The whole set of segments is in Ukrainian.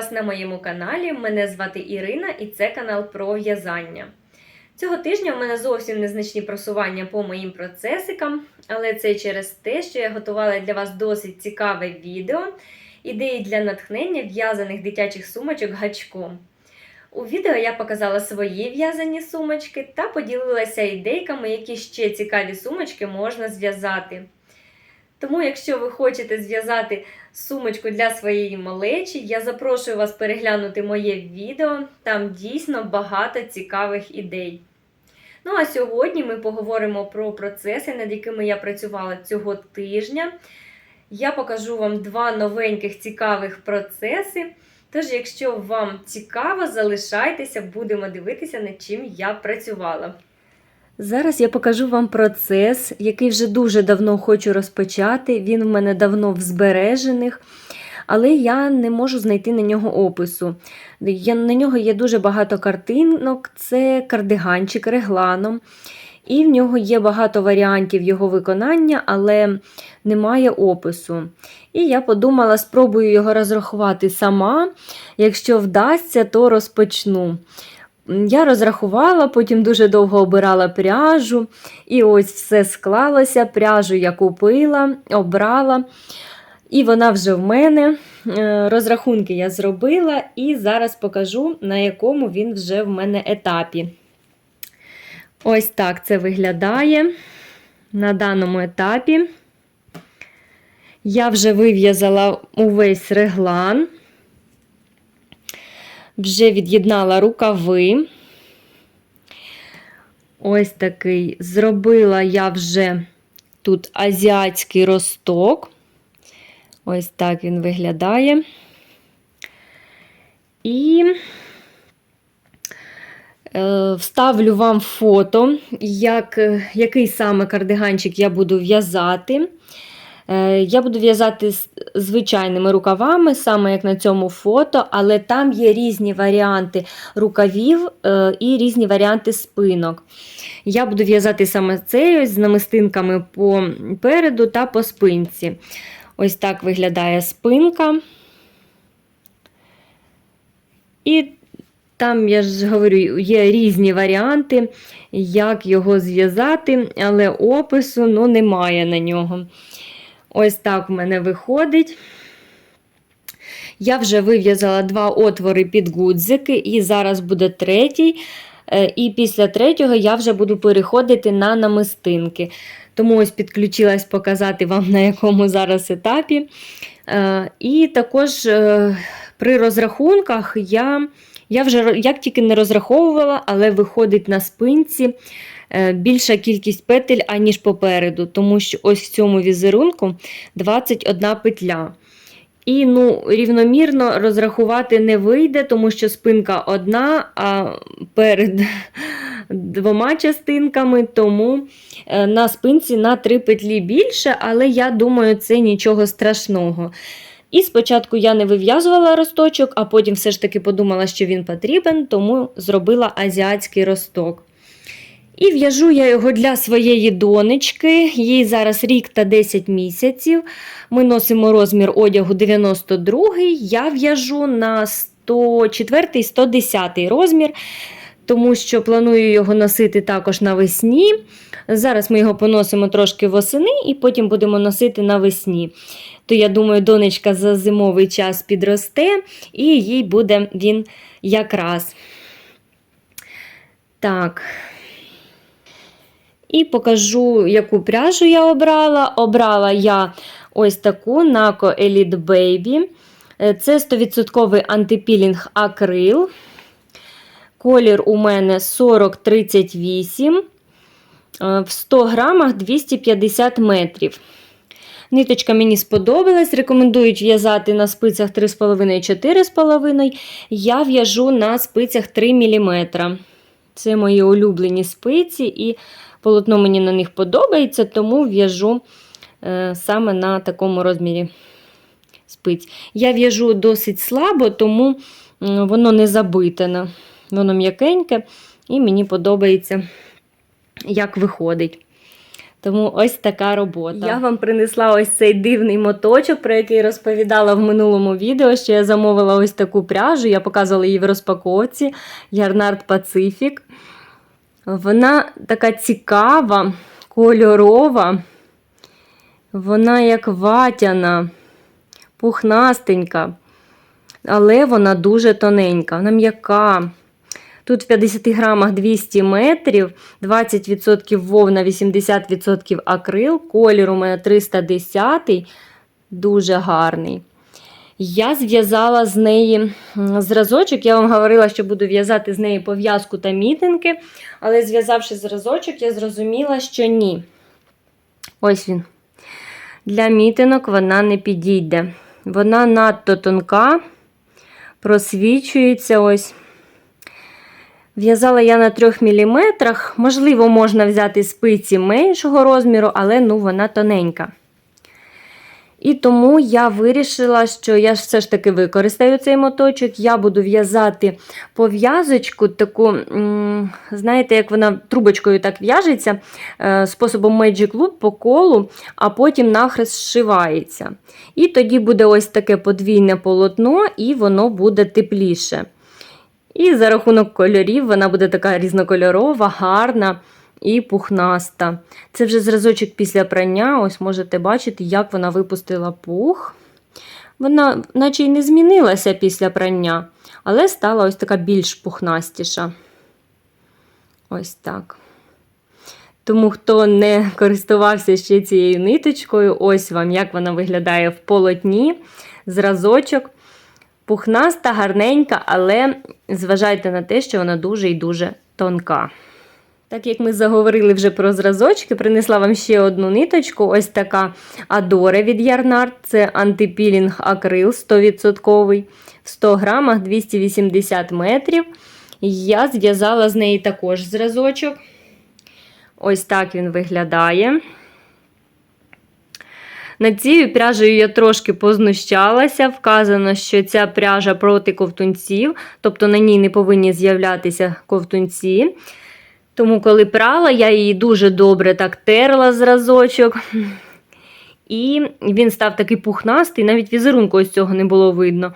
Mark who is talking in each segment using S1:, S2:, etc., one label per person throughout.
S1: вас на моєму каналі. Мене звати Ірина і це канал про в'язання. Цього тижня в мене зовсім незначні просування по моїм процесикам, але це через те, що я готувала для вас досить цікаве відео ідеї для натхнення в'язаних дитячих сумочок гачком. У відео я показала свої в'язані сумочки та поділилася ідейками, які ще цікаві сумочки можна зв'язати. Тому, якщо ви хочете зв'язати сумочку для своєї малечі, я запрошую вас переглянути моє відео, там дійсно багато цікавих ідей. Ну а сьогодні ми поговоримо про процеси, над якими я працювала цього тижня. Я покажу вам два новеньких цікавих процеси. Тож, якщо вам цікаво, залишайтеся, будемо дивитися, над чим я працювала. Зараз я покажу вам процес, який вже дуже давно хочу розпочати. Він в мене давно в збережених, але я не можу знайти на нього опису. Я, На нього є дуже багато картинок, це кардиганчик регланом. І в нього є багато варіантів його виконання, але немає опису. І я подумала, спробую його розрахувати сама. Якщо вдасться, то розпочну. Я розрахувала, потім дуже довго обирала пряжу. І ось все склалося. Пряжу я купила, обрала. І вона вже в мене. Розрахунки я зробила, і зараз покажу, на якому він вже в мене етапі. Ось так це виглядає на даному етапі. Я вже вив'язала увесь реглан, вже від'єднала рукави. Ось такий. Зробила я вже тут азіатський росток. Ось так він виглядає. І е, вставлю вам фото, як, який саме кардиганчик я буду в'язати. Е, я буду в'язати звичайними рукавами, саме як на цьому фото, але там є різні варіанти рукавів е, і різні варіанти спинок. Я буду в'язати саме цей ось з намистинками попереду та по спинці. Ось так виглядає спинка. І там, я ж говорю, є різні варіанти, як його зв'язати, але опису ну, немає на нього. Ось так в мене виходить. Я вже вив'язала два отвори під гудзики, і зараз буде третій. І після третього я вже буду переходити на намистинки. Тому ось підключилась показати вам, на якому зараз етапі. І також при розрахунках я я вже як тільки не розраховувала, але виходить на спинці більша кількість петель, аніж попереду, тому що ось в цьому візерунку 21 петля. І ну, рівномірно розрахувати не вийде, тому що спинка одна, а перед двома частинками, тому на спинці на три петлі більше, але я думаю, це нічого страшного. І спочатку я не вив'язувала росточок, а потім все ж таки подумала, що він потрібен, тому зробила азіатський росток. І в'яжу я його для своєї донечки, їй зараз рік та 10 місяців. Ми носимо розмір одягу 92 я в'яжу на 104 110 розмір, тому що планую його носити також навесні. Зараз ми його поносимо трошки восени і потім будемо носити навесні. То, я думаю, донечка за зимовий час підросте, і їй буде він якраз. Так. І покажу, яку пряжу я обрала. Обрала я ось таку Naco Elite Baby. Це 100% антипілінг акрил. Колір у мене 4038, в 100 грамах 250 метрів. Ниточка мені сподобалась. Рекомендують в'язати на спицях 3,5-4,5. Я в'яжу на спицях 3 мм. Це мої улюблені спиці, і полотно мені на них подобається, тому в'яжу е, саме на такому розмірі спиць. Я в'яжу досить слабо, тому воно не забите. Воно м'якеньке, і мені подобається, як виходить. Тому ось така робота. Я вам принесла ось цей дивний моточок, про який розповідала в минулому відео, що я замовила ось таку пряжу. Я показувала її в розпаковці Ярнард Пацифік. Вона така цікава, кольорова. Вона як ватяна, пухнастенька, але вона дуже тоненька, вона м'яка. Тут в 50 грамах 200 метрів, 20% вовна, 80% акрил. Колір у мене 310, дуже гарний. Я зв'язала з неї зразочок. Я вам говорила, що буду в'язати з неї пов'язку та мітинки, але зв'язавши зразочок, я зрозуміла, що ні. Ось він. Для мітинок вона не підійде. Вона надто тонка, просвічується ось. В'язала я на 3 мм. Можливо, можна взяти спиці меншого розміру, але ну, вона тоненька. І тому я вирішила, що я ж все ж таки використаю цей моточок. Я буду в'язати пов'язочку, таку, знаєте, як вона трубочкою так в'яжеться, е, способом Magic Loop по колу, а потім нахрест зшивається. І тоді буде ось таке подвійне полотно, і воно буде тепліше. І за рахунок кольорів вона буде така різнокольорова, гарна і пухнаста. Це вже зразочок після прання. Ось можете бачити, як вона випустила пух. Вона, наче й не змінилася після прання, але стала ось така більш пухнастіша. Ось так. Тому, хто не користувався ще цією ниточкою, ось вам, як вона виглядає в полотні, зразочок. Пухнаста, гарненька, але зважайте на те, що вона дуже і дуже тонка. Так як ми заговорили вже про зразочки, принесла вам ще одну ниточку. Ось така Адоре від Ярнард. Це антипілінг акрил 100%. В 100 грамах 280 метрів. Я зв'язала з неї також зразочок. Ось так він виглядає. Над цією пряжею я трошки познущалася. Вказано, що ця пряжа проти ковтунців, тобто на ній не повинні з'являтися ковтунці. Тому, коли прала, я її дуже добре так терла зразочок. І він став такий пухнастий, навіть візерунку ось цього не було видно.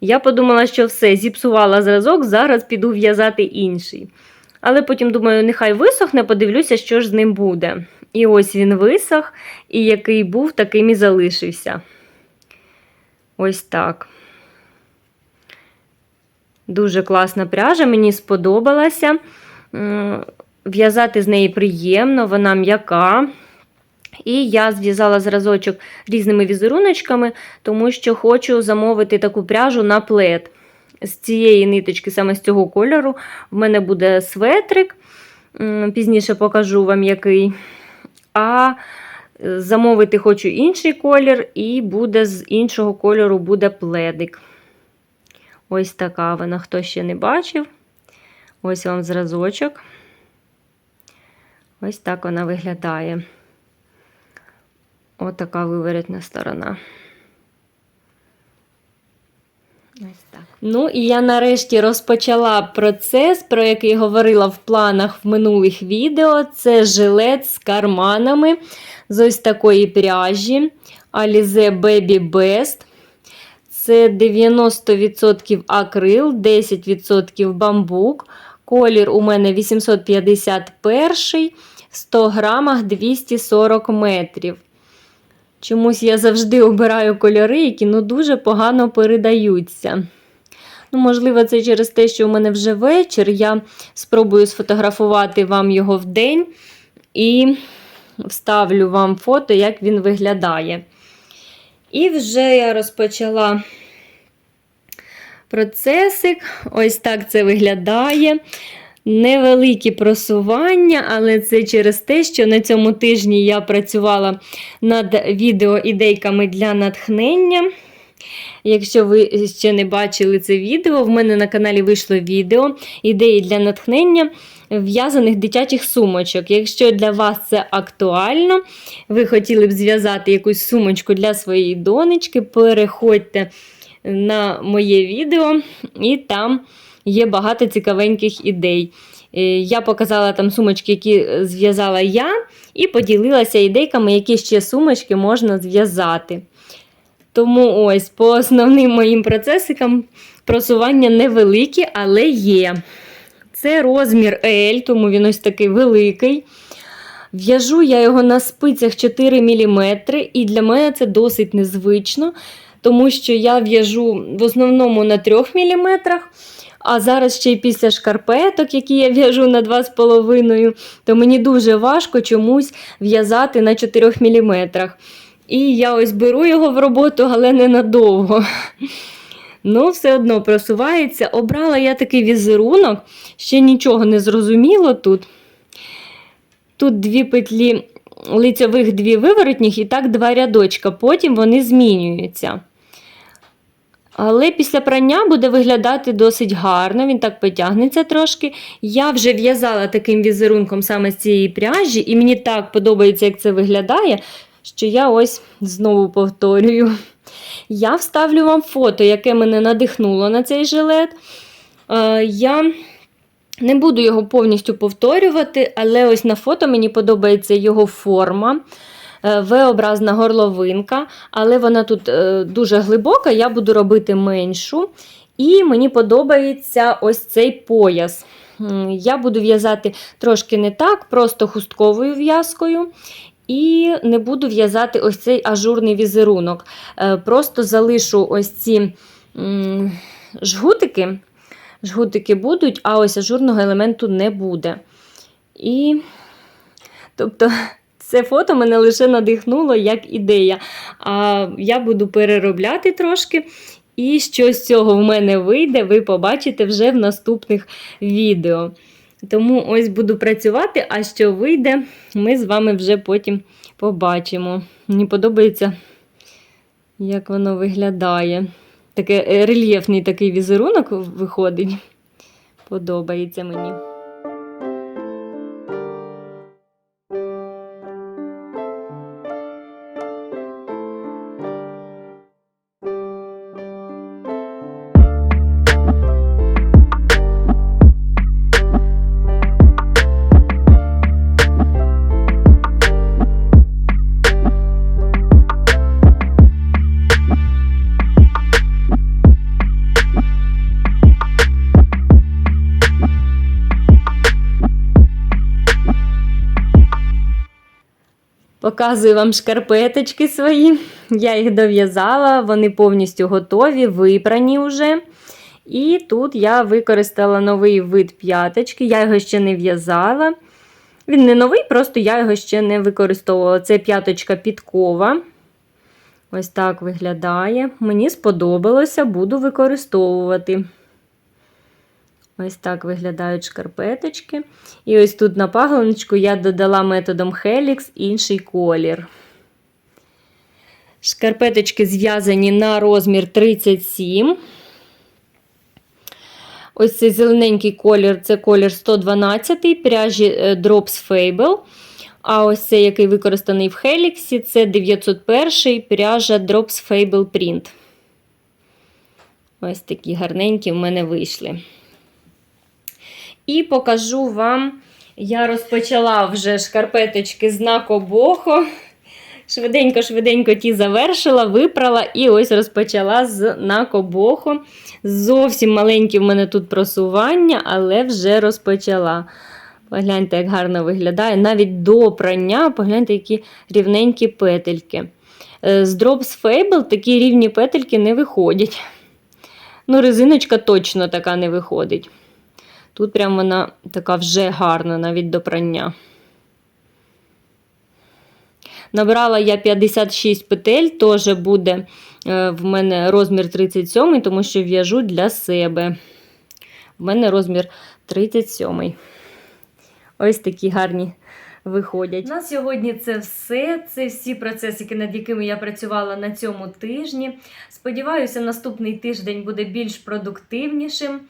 S1: Я подумала, що все, зіпсувала зразок, зараз піду в'язати інший. Але потім думаю, нехай висохне, подивлюся, що ж з ним буде. І ось він висох, і який був, таким і залишився. Ось так. Дуже класна пряжа, мені сподобалася. М, В'язати з неї приємно, вона м'яка. І я зв'язала зразочок різними візеруночками, тому що хочу замовити таку пряжу на плед. З цієї ниточки, саме з цього кольору, в мене буде светрик. Пізніше покажу вам який. А е, замовити хочу інший колір, і буде з іншого кольору буде пледик. Ось така вона, хто ще не бачив. Ось вам зразочок. Ось так вона виглядає. Отака виворотна сторона. Ось так. Ну і я нарешті розпочала процес, про який говорила в планах в минулих відео. Це жилет з карманами з ось такої пряжі Alize Baby Best. Це 90% акрил, 10% бамбук. Колір у мене 851, в 100 грамах 240 метрів. Чомусь я завжди обираю кольори, які ну, дуже погано передаються. Ну, Можливо, це через те, що у мене вже вечір. Я спробую сфотографувати вам його в день і вставлю вам фото, як він виглядає. І вже я розпочала процесик. Ось так це виглядає. Невеликі просування, але це через те, що на цьому тижні я працювала над відеоідейками для натхнення. Якщо ви ще не бачили це відео, в мене на каналі вийшло відео ідеї для натхнення в'язаних дитячих сумочок. Якщо для вас це актуально, ви хотіли б зв'язати якусь сумочку для своєї донечки, переходьте на моє відео, і там є багато цікавеньких ідей. Е, Я показала там сумочки, які зв'язала я, і поділилася ідейками, які ще сумочки можна зв'язати. Тому ось по основним моїм процесикам просування невеликі, але є. Це розмір L, тому він ось такий великий. В'яжу я його на спицях 4 мм, і для мене це досить незвично, тому що я в'яжу в основному на 3 мм, а зараз ще й після шкарпеток, які я в'яжу на 2,5 то мені дуже важко чомусь в'язати на 4 мм. І я ось беру його в роботу, але ненадовго. Ну, все одно просувається. Обрала я такий візерунок, ще нічого не зрозуміло тут. Тут дві петлі лицьових, дві виворотніх, і так два рядочка. Потім вони змінюються. Але після прання буде виглядати досить гарно, він так потягнеться трошки. Я вже в'язала таким візерунком саме з цієї пряжі, і мені так подобається, як це виглядає, що я ось знову повторюю. Я вставлю вам фото, яке мене надихнуло на цей жилет. Е, Я не буду його повністю повторювати, але ось на фото мені подобається його форма. Е, V-образна горловинка, але вона тут е, дуже глибока, я буду робити меншу. І мені подобається ось цей пояс. Я буду в'язати трошки не так, просто хустковою в'язкою. І не буду в'язати ось цей ажурний візерунок. Е, Просто залишу ось ці жгутики. Жгутики будуть, а ось ажурного елементу не буде. І, тобто, це фото мене лише надихнуло як ідея. А я буду переробляти трошки. І що з цього в мене вийде, ви побачите вже в наступних відео. Тому ось буду працювати, а що вийде, ми з вами вже потім побачимо. Мені подобається, як воно виглядає. Таке е, рельєфний такий візерунок виходить. Подобається мені. Показую вам шкарпеточки свої. Я їх дов'язала, вони повністю готові, випрані вже. І тут я використала новий вид п'яточки, я його ще не в'язала. Він не новий, просто я його ще не використовувала. Це п'яточка підкова. Ось так виглядає. Мені сподобалося, буду використовувати. Ось так виглядають шкарпеточки. І ось тут на паглиночку я додала методом Helix інший колір. Шкарпеточки зв'язані на розмір 37. Ось цей зелененький колір це колір 112 пряжі е, Drops Fable. А ось цей, який використаний в Helix, це 901 пряжа Drops Fable Print. Ось такі гарненькі в мене вийшли. І покажу вам, я розпочала вже шкарпеточки з Накобохо. Швиденько-швиденько ті завершила, випрала і ось розпочала з Накобохо. Зовсім маленькі в мене тут просування, але вже розпочала. Погляньте, як гарно виглядає. Навіть до прання, погляньте, які рівненькі петельки. Е, З Drops Fable такі рівні петельки не виходять. Ну, резиночка точно така не виходить. Тут прям вона така вже гарна, навіть до прання. Набрала я 56 петель, теж буде е, в мене розмір 37, тому що в'яжу для себе. В мене розмір 37. Ось такі гарні виходять. На сьогодні це все. Це всі процесики, над якими я працювала на цьому тижні. Сподіваюся, наступний тиждень буде більш продуктивнішим.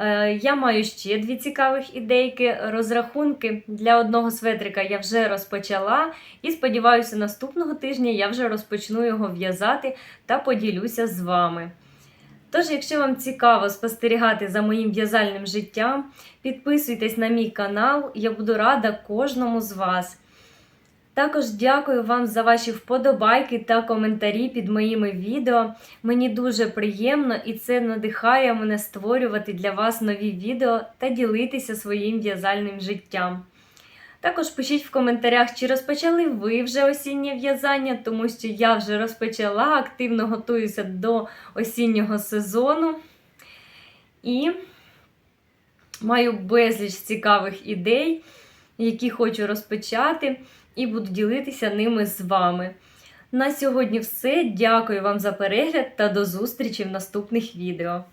S1: Е, Я маю ще дві цікавих ідейки. Розрахунки для одного светрика я вже розпочала, і сподіваюся, наступного тижня я вже розпочну його в'язати та поділюся з вами. Тож, якщо вам цікаво спостерігати за моїм в'язальним життям, підписуйтесь на мій канал, я буду рада кожному з вас. Також дякую вам за ваші вподобайки та коментарі під моїми відео. Мені дуже приємно і це надихає мене створювати для вас нові відео та ділитися своїм в'язальним життям. Також пишіть в коментарях, чи розпочали ви вже осіннє в'язання, тому що я вже розпочала, активно готуюся до осіннього сезону. І маю безліч цікавих ідей, які хочу розпочати, і буду ділитися ними з вами. На сьогодні все. Дякую вам за перегляд та до зустрічі в наступних відео.